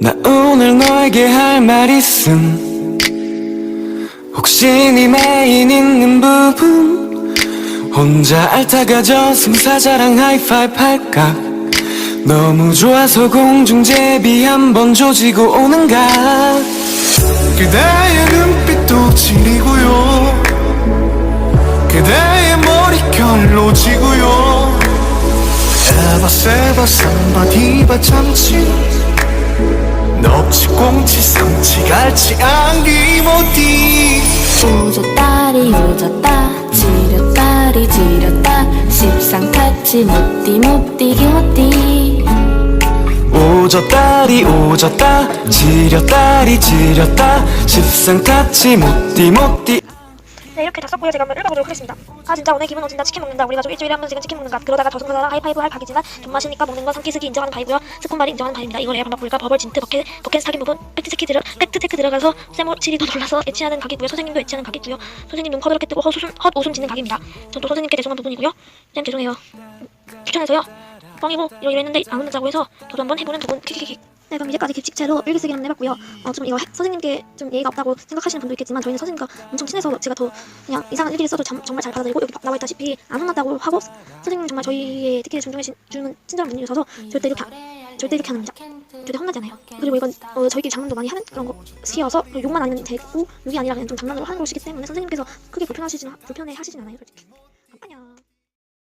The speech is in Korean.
나 오늘 너에게 할 말 있음. 혹시 네 메인 있는 부분? 혼자 앓다가 저승사 자랑 하이파이브 할까? 너무 좋아서 공중제비 한번 조지고 오는가? 그대의 눈빛도 지리고요. 그대의 머릿결로 지고요. 에바 세바 삼바 디바 참치 넙치 꽁치 상치 갈치 안기 모띠 우졌다리 우졌다 지렸다리 지렸다. 십상타치 못디 못디. 오졌다리 오졌다 지렸다리 지렸다. 십상같이 못디 못디 네 이렇게 다 썼고요 제가 한번 읽어보도록 하겠습니다. 아 진짜 오늘 기분 어진다. 치킨 먹는다. 우리 가족 일주일에 한 번씩은 치킨 먹는다. 그러다가 저승사자랑 하이파이브 할 각이지만 돈 마시니까 먹는 건 삼키스기 인정하는 바이고요. 스콘말이 인정하는 바입니다. 이걸 애가 바꿀까? 버벌 진트 버켓 버켓 사기 부분 팩트체크 들어 팩트체크 들어가서 세모치리도 놀라서 애치하는 각이고요. 선생님도 애치하는 각이고요. 선생님 눈 커다랗게 뜨고 헛웃음 짓는 각입니다. 전 또 선생님께 죄송한 부분이고요. 쌤 죄송해요. 추천해서요 뻥이고 이러 이랬는데 안 혼자고 해서 저도 한번 해보는 두분. 킥킥킥. 네 그럼 이제까지 규칙체로 일기쓰기 한번 해봤고요. 어 좀 이거 해- 선생님께 좀 예의가 없다고 생각하시는 분도 있겠지만 저희는 선생님과 엄청 친해서 제가 더 그냥 이상한 일기를 써도 참- 정말 잘 받아들이고 여기 나와 있다시피 안 혼났다고 하고 선생님 정말 저희의 특기를 존중해 주는 친절한 분이셔서 절대 이렇게 안- 절대 이렇게 안 합니다. 절대 혼나지 않아요. 그리고 이건 어, 저희끼리 장난도 많이 하는 그런 것이어서 욕만 아니면 되고 욕이 아니라 그냥 좀 장난으로 하는 것이기 때문에 선생님께서 크게 불편하시진 불편해 하시진 않아요 솔직히